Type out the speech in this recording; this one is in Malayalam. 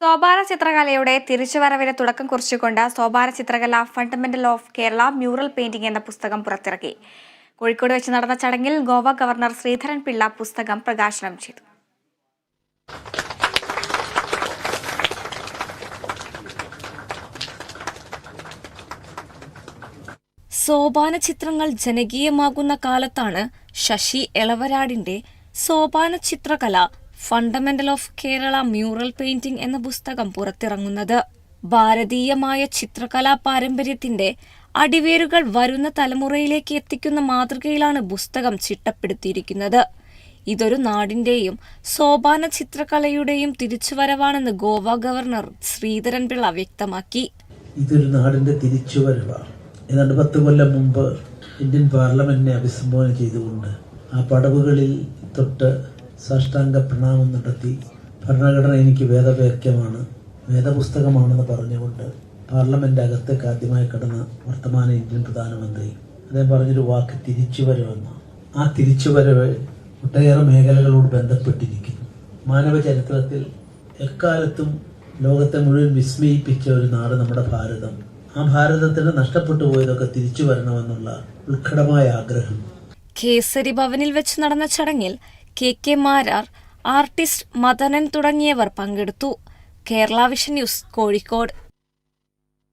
സോപാന ചിത്രകലയുടെ തിരിച്ചുവരവിന് തുടക്കം കുറിച്ചുകൊണ്ട് സോപാന ചിത്രകല fundamental of Kerala mural painting എന്ന പുസ്തകം പുറത്തിറക്കി. കോഴിക്കോട് വെച്ച് നടന്ന ചടങ്ങിൽ ഗോവ ഗവർണർ ശ്രീധരൻ പിള്ള പുസ്തകം പ്രകാശനം ചെയ്തു. സോപാന ചിത്രങ്ങൾ ജനകീയമാകുന്ന കാലത്താണ് ശശി എളവരാടിന്റെ സോപാന ചിത്രകല fundamental of Kerala mural painting എന്ന പുസ്തകം പുറത്തിറങ്ങുന്നത്. ഭാരതീയമായ ചിത്രകലാ പാരമ്പര്യത്തിന്റെ അടിവേരുകൾ വരുന്ന തലമുറയിലേക്ക് എത്തിക്കുന്ന മാതൃകയിലാണ് പുസ്തകം ചിട്ടപ്പെടുത്തിയിരിക്കുന്നത്. ഇതൊരു നാടിന്റെയും സോപാന ചിത്രകലയുടെയും തിരിച്ചുവരവാണെന്ന് ഗോവ ഗവർണർ ശ്രീധരൻപിള്ള വ്യക്തമാക്കി. ഇതൊരു നാടിന്റെ തിരിച്ചുവരവാണ്. ഏതാണ്ട് പത്ത് കൊല്ലം മുമ്പ് ഇന്ത്യൻ പാർലമെന്റിനെ അഭിസംബോധന ചെയ്തുകൊണ്ട് ആ പടവുകളിൽ തൊട്ട് സാഷ്ടാംഗ പ്രണാമം നടത്തി ഭരണഘടന എനിക്ക് വേദവാക്യമാണ് വേദപുസ്തകമാണെന്ന് പറഞ്ഞുകൊണ്ട് പാർലമെന്റ് അകത്തേക്ക് ആദ്യമായി കടന്ന വർത്തമാന ഇന്ത്യൻ പ്രധാനമന്ത്രി അദ്ദേഹം പറഞ്ഞൊരു വാക്ക് തിരിച്ചുവരവെന്ന്. ആ തിരിച്ചുവരവ് ഒട്ടേറെ മേഖലകളോട് ബന്ധപ്പെട്ടിരിക്കുന്നു. മാനവ ചരിത്രത്തിൽ എക്കാലത്തും ലോകത്തെ മുഴുവൻ വിസ്മയിപ്പിച്ച ഒരു നാട് നമ്മുടെ ഭാരതം. ആ ഭാരതത്തിന് നഷ്ടപ്പെട്ടു പോയതൊക്കെ തിരിച്ചു വരണമെന്നുള്ള ഉത്കടമായ ആഗ്രഹം. കേസരി ഭവനിൽ വെച്ച് നടന്ന ചടങ്ങിൽ K K Marar artist Madanan തുടങ്ങിയവർ പങ്കെടുത്തു. Kerala vision news Kozhikode.